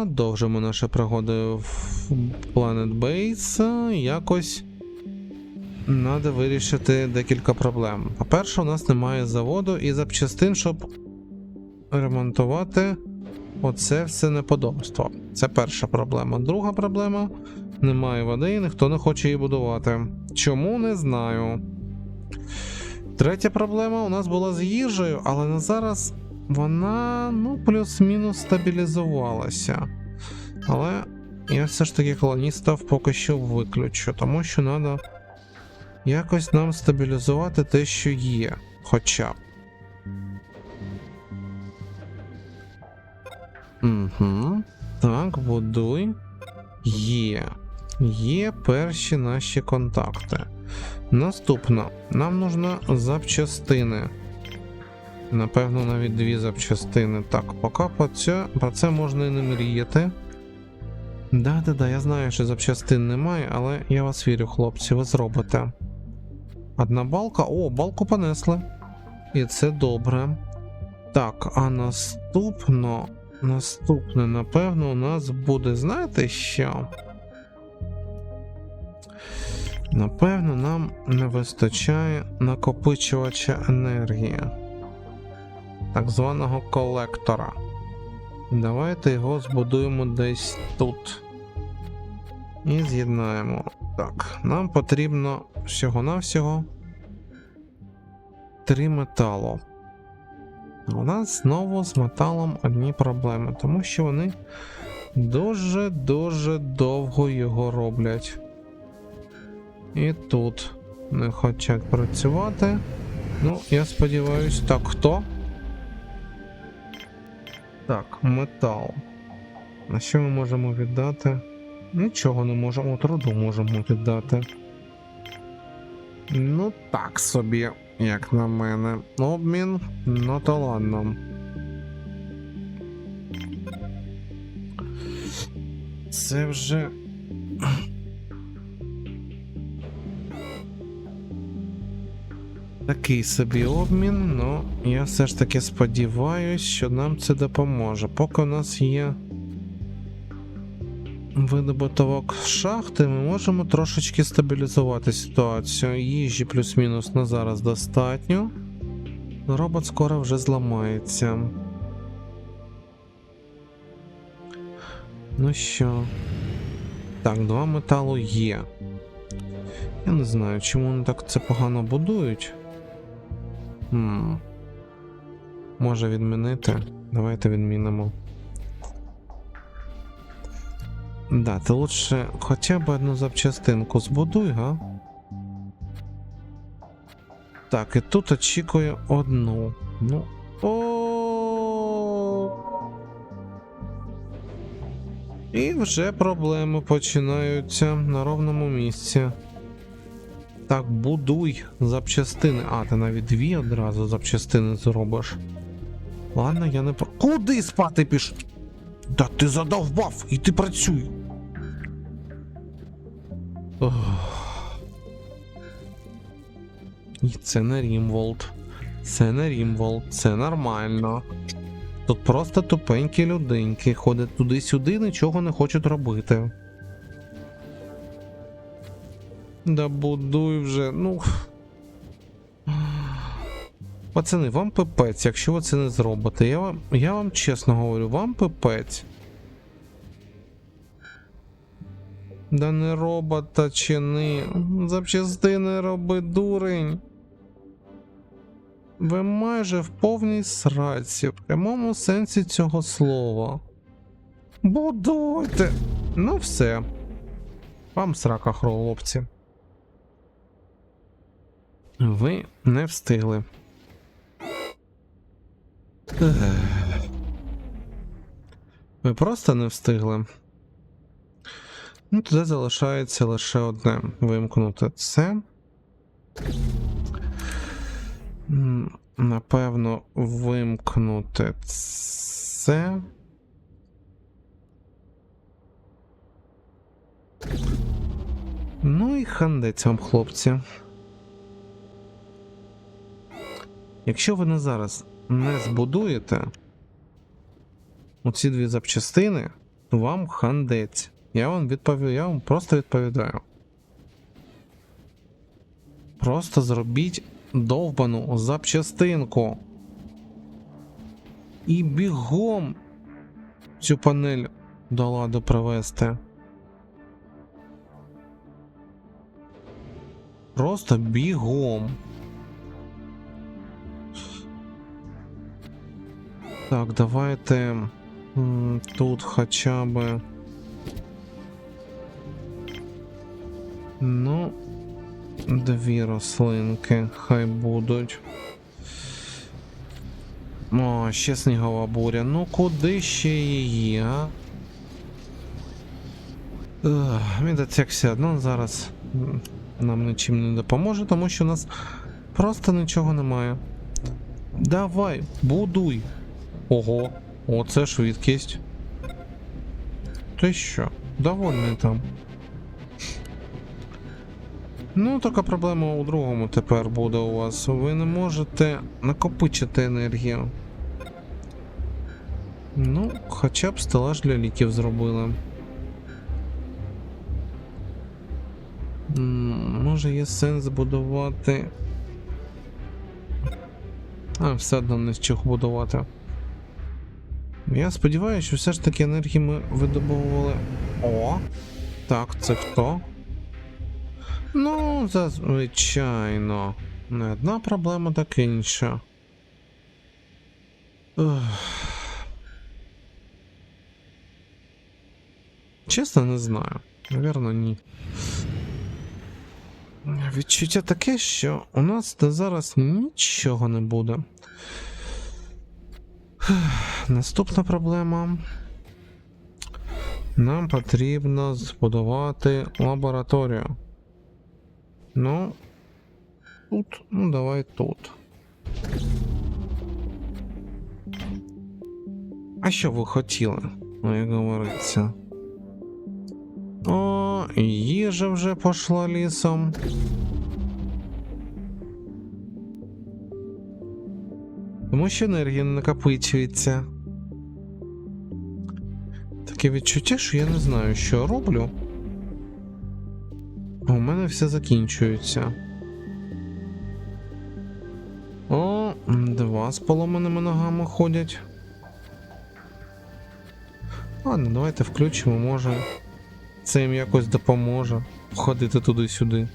продовжимо наші пригоди в Planet Base. Якось треба вирішити декілька проблем. По-перше, у нас немає заводу і запчастин, щоб ремонтувати оце все неподобство. Це перша проблема. Друга проблема немає води і ніхто не хоче її будувати. Чому не знаю. Третя проблема у нас була з їжею, але на зараз вона ну, плюс-мінус стабілізувалася. Але я все ж таки колоністів поки що виключу, тому що треба якось нам стабілізувати те, що є. Хоча б. Угу. Так, будуй. Є. Є перші наші контакти. Наступно, нам нужна запчастини. Напевно, навіть дві запчастини. Так, поки про це, про це можна і не мріяти. Да-да-да, я знаю, що запчастин немає, але я вас вірю, хлопці, ви зробите. Одна балка. О, балку понесли. І це добре. Так, а наступно. Наступне, напевно, у нас буде, знаєте що? Напевно, нам не вистачає накопичувача енергії, так званого колектора. Давайте його збудуємо десь тут. І з'єднаємо. Так, нам потрібно всього-навсього три металу. У нас знову з металом одні проблеми, тому що вони дуже-дуже довго його роблять. І тут не хочуть працювати. Ну, я сподіваюсь, так, хто? Так, метал. На що ми можемо віддати? Нічого не можемо, труду можемо віддати. Ну, так собі, як на мене. Обмін, ну то ладно. Це вже. Такий собі обмін, ну я все ж таки сподіваюсь, що нам це допоможе. Поки у нас є видобуток шахти, ми можемо трошечки стабілізувати ситуацію. Їжі плюс-мінус на зараз достатньо. Робот скоро вже зламається. Ну що? Так, два металу є. Я не знаю, чому вони так це погано будують. Хм. Може відмінити? Давайте відмінимо. Да, ти лучше хоча б одну запчастинку збудуй, га? Так, і тут очікую одну. Ну. О. І вже проблеми починаються на ровному місці. Так, будуй запчастини. А, ти навіть дві одразу запчастини зробиш. Ладно, я не про. Куди спати піш? Та ти задовбав і ти працюй. І це не Рімволд. Це не Рімволд, це нормально. Тут просто тупенькі людинки ходять туди-сюди, нічого не хочуть робити. Да будуй вже, ну. Пацани, вам пипець, якщо ви це не зробите. Я вам, я вам чесно говорю, вам пипець. Да не робота чини. Запчастини роби дурень. Ви майже в повній сраці, в прямому сенсі цього слова. Будуйте. Ну все. Вам срака, хлопці. Ви не встигли. Ви просто не встигли. Ну, тоді залишається лише одне вимкнути це. Напевно, вимкнути це. Ну і хандець вам, хлопці. Якщо ви не зараз не збудуєте оці дві запчастини, то вам хандець. Я вам відповідаю, я вам просто відповідаю. Просто зробіть довбану запчастинку. І бігом цю панель до ладу привести. Просто бігом. Так, давайте тут хоча би. Ну, дві рослинки хай будуть. О, ще снігова буря. Ну куди ще її, а? Це все одно зараз нам нічим не допоможе, тому що у нас просто нічого немає. Давай, будуй. Ого, оце швидкість. Ти що? Довольний там. Ну, така проблема у другому тепер буде у вас. Ви не можете накопичити енергію. Ну, хоча б стелаж для ліків зробили. Може є сенс будувати. А, все одно не з чого будувати. Я сподіваюся, що все ж таки енергії ми видобували. О! Так, це хто? Ну, зазвичайно. Не одна проблема, так інша. Ух. Чесно, не знаю. Навірно, ні. Відчуття таке, що у нас зараз нічого не буде. Наступна проблема. Нам потрібно збудувати лабораторію. Ну, тут, ну давай тут. А що ви хотіли? Ну, як говориться. О, їжа вже пошла лісом. Тому що енергія не накопичується. Таке відчуття, що я не знаю, що роблю. А у мене все закінчується. О, два з поломаними ногами ходять. Ладно, давайте включимо, може. Це їм якось допоможе ходити туди-сюди.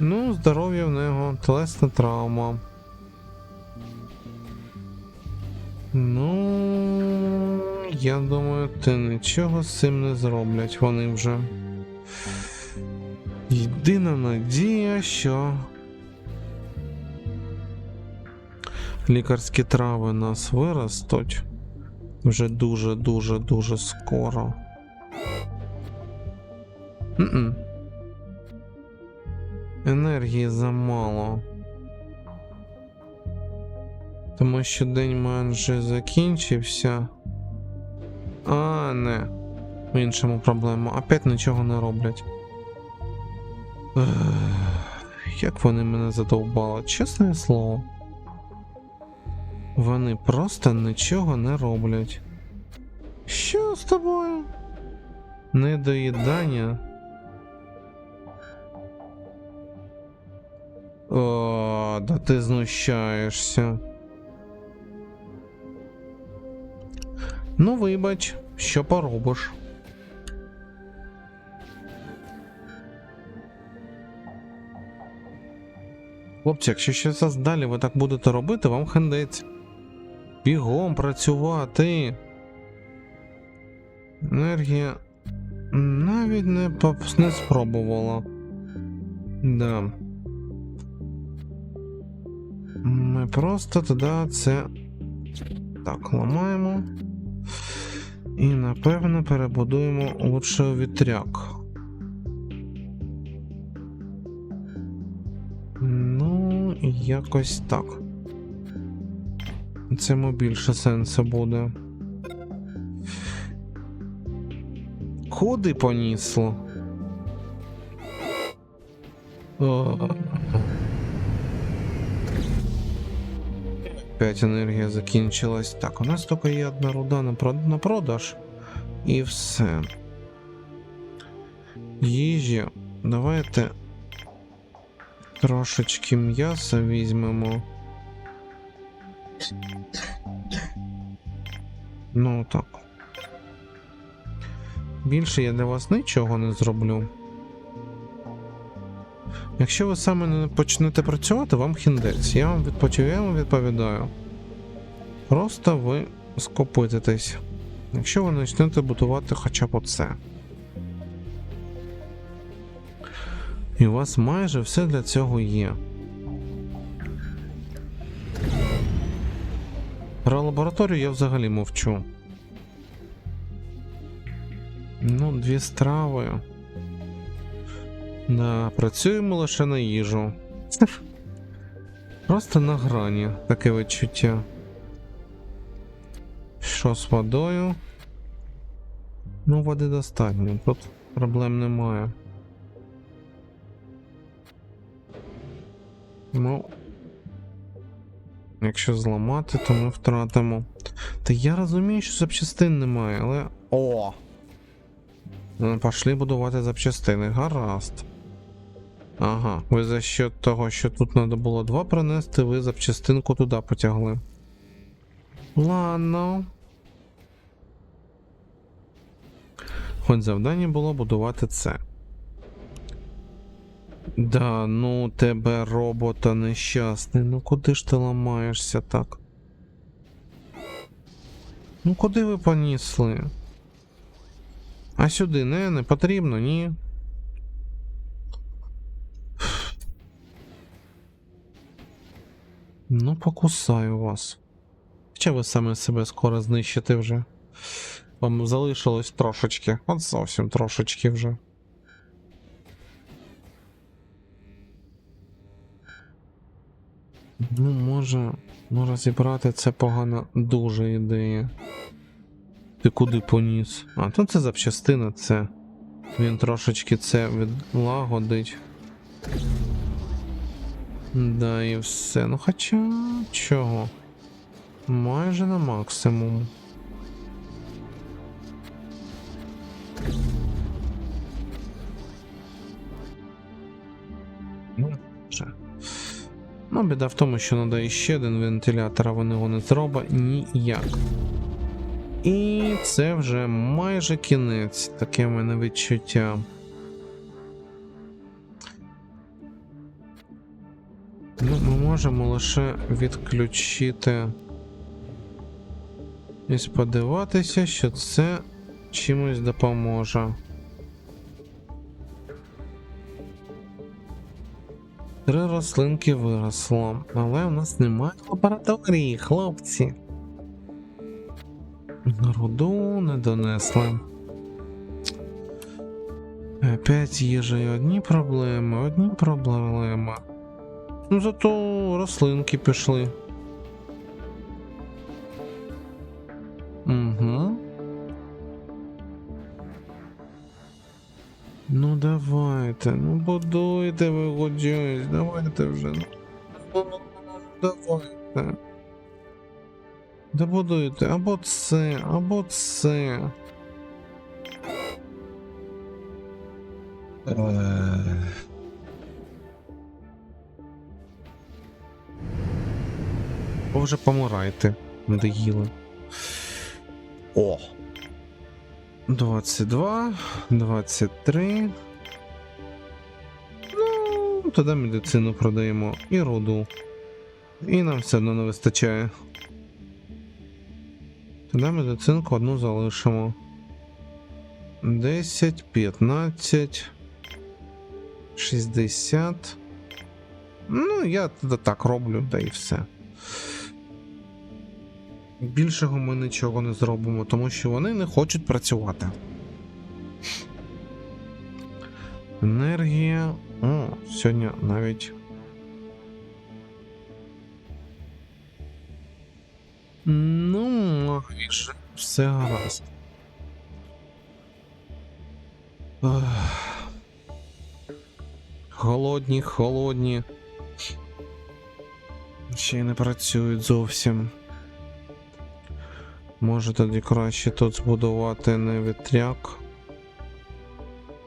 Ну, здоров'я в нього, телесна травма. Ну, я думаю, ти нічого з цим не зроблять вони вже. Єдина надія, що лікарські трави нас виростуть вже дуже-дуже дуже скоро. М-м. Енергії замало. Тому що день майже закінчився. А, не. В іншому проблема. Опять нічого не роблять. Ех, Як вони мене задовбали, чесне слово. Вони просто нічого не роблять. Що з тобою? Недоїдання. О, да ти знущаєшся. Ну, вибач, що поробиш. Хлопці, якщо зараз далі ви так будете робити, вам хендець. Бігом працювати. Енергія навіть не, поп- не спробувала. Да. Ми просто тоді це так ламаємо. І напевно перебудуємо лучше вітряк. Ну, якось так. Цьому більше сенсу буде. Куди понісло? О. Опять енергія закінчилась. Так, у нас тільки є одна руда на, прод... на продаж. І все. Їжі. Давайте трошечки м'яса візьмемо. Ну так. Більше я для вас нічого не зроблю. Якщо ви саме не почнете працювати, вам хіндець. Я вам відповідаю. Просто ви скопититесь. Якщо ви почнете будувати хоча б оце. І у вас майже все для цього є. Про лабораторію я взагалі мовчу. Ну, дві страви. Да, працюємо лише на їжу. Просто на грані таке відчуття. Що з водою? Ну, води достатньо, тут проблем немає. Ну. Якщо зламати, то ми втратимо. Та я розумію, що запчастин немає, але. О! Ну, Пошли будувати запчастини. Гаразд. Ага, ви за счет того, що тут треба було два принести, ви запчастинку туди потягли. Ладно. Хоч завдання було будувати це. Да, ну тебе робота нещасний. Ну куди ж ти ламаєшся так? Ну куди ви понісли? А сюди не, не потрібно, ні. Ну, покусаю вас. Хоча ви саме себе скоро знищите вже. Вам залишилось трошечки. От зовсім трошечки вже. Ну, може, може зібрати це погана дуже ідея. Ти куди поніс? А, то це запчастина, це. Він трошечки це відлагодить. Да, і все. Ну хоча чого? Майже на максимум. Ну. Ну, біда в тому, що треба іще один вентилятор, а вони його не зробить ніяк. І це вже майже кінець, таке в мене відчуття. Можемо лише відключити і сподіватися, що це чимось допоможе. Три рослинки виросло, але у нас немає лабораторії, хлопці. На руду не донесли. Опять їжею одні проблеми, одні проблеми. Ну зато рослинки пішли. Угу. Ну давайте, ну будуйте ви хоч, давайте вже. Ну, давайте. Добудуйте або це, або це. Бо вже помирайте, надоїли. О! 22, 23. Ну, тоді медицину продаємо і руду. І нам все одно не вистачає. Тоді медицинку одну залишимо. 10, 15, 60. Ну, я тоді так роблю, да і все. Більшого ми нічого не зробимо, тому що вони не хочуть працювати. Енергія. О, сьогодні навіть. Ну, майже все гаразд. Холодні, холодні. Ще й не працюють зовсім. Може тоді краще тут збудувати не вітряк.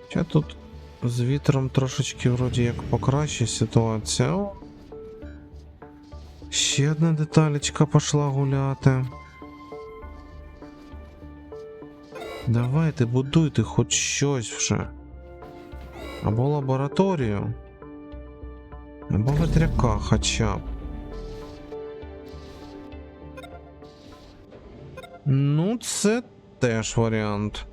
Хоча тут з вітром трошечки вроді як покраще ситуація. Ще одна деталечка пішла гуляти. Давайте будуйте хоч щось вже. Або лабораторію. Або вітряка хоча б. Ну, це теж варіант.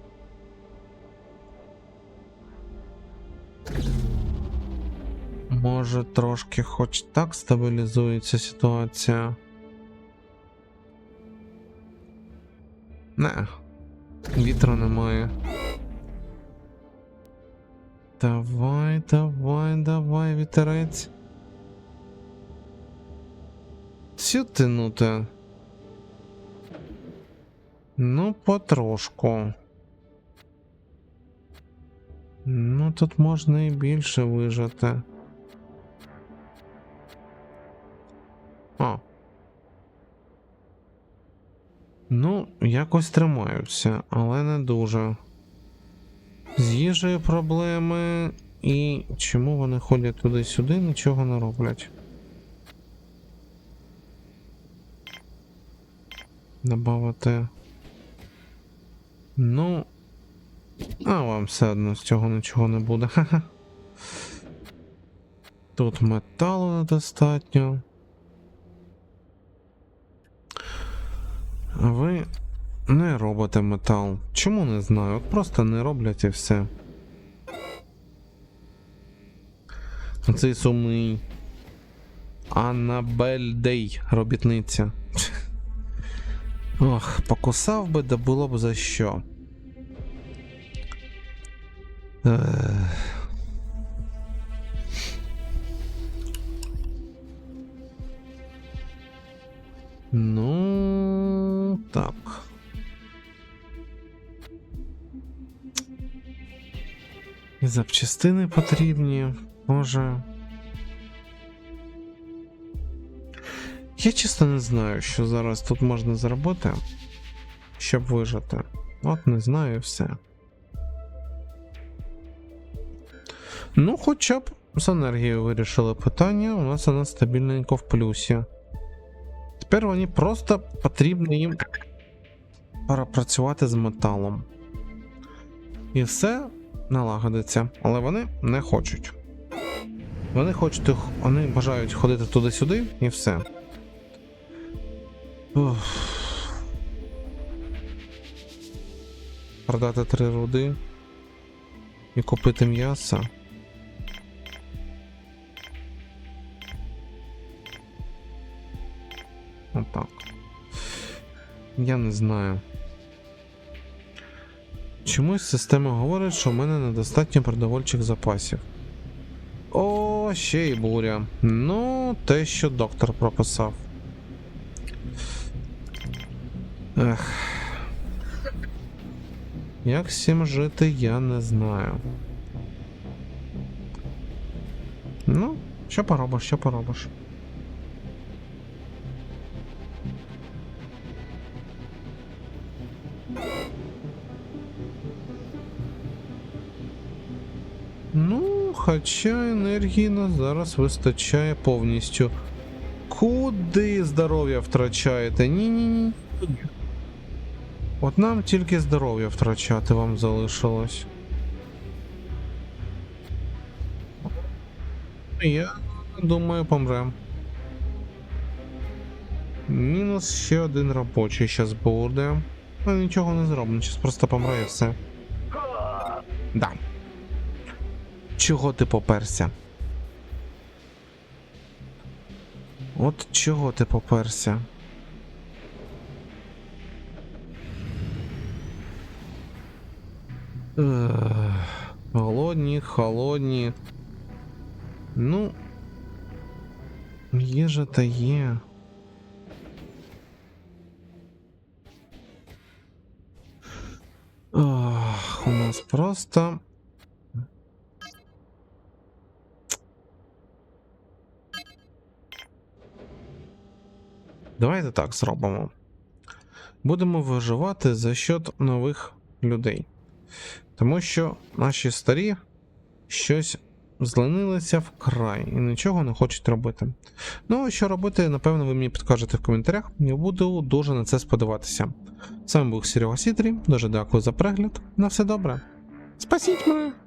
Може, трошки хоч так стабілізується ситуація. Не, вітру немає. Давай, давай, давай, вітерець. Цю тянути. Ну, потрошку. Ну, тут можна і більше вижати. А. Ну, якось тримаються, але не дуже. З їжею проблеми. І чому вони ходять туди-сюди, нічого не роблять. Добавити. Ну. А вам все одно з цього нічого не буде. Ха-ха. Тут металу недостатньо. А ви не робите метал. Чому не знаю? От просто не роблять і все. Цей сумний Аннабель Дей, робітниця. Ох, покусав би, да було б за що. Ех. Ну, так. І запчастини потрібні, може. Я чесно не знаю, що зараз тут можна зробити, щоб вижити. От не знаю все. Ну, хоча б з енергією вирішили питання, у нас вона стабільненько в плюсі. Тепер вони просто потрібно їм перепрацювати з металом. І все налагодиться, але вони не хочуть. Вони хочуть, вони бажають ходити туди-сюди і все. Продати три руди і купити м'ясо. Отак. Я не знаю. Чомусь система говорить, що в мене недостатньо продовольчих запасів. О, ще й буря. Ну, те, що доктор прописав. Ех. Як всім жити, я не знаю. Ну, що поробиш, що поробиш. Ну, хоча енергії нас зараз вистачає повністю. Куди здоров'я втрачаєте? Ні-ні-ні. От нам тільки здоров'я втрачати вам залишилось. Я думаю, помрем. Мінус ще один робочий щас буде. Ну нічого не зробимо, щас просто помре і все. Да. Чого ти поперся? От чого ти поперся? Голодні, холодні. Ну. Їжа та є. Ох, у нас просто. Давайте так зробимо. Будемо виживати за счет нових людей. Тому що наші старі щось зланилися вкрай і нічого не хочуть робити. Ну, що робити, напевно, ви мені підкажете в коментарях. Я буду дуже на це сподіватися. З вами був Серега Сітрі. Дуже дякую за перегляд. На все добре. Спасіть мене!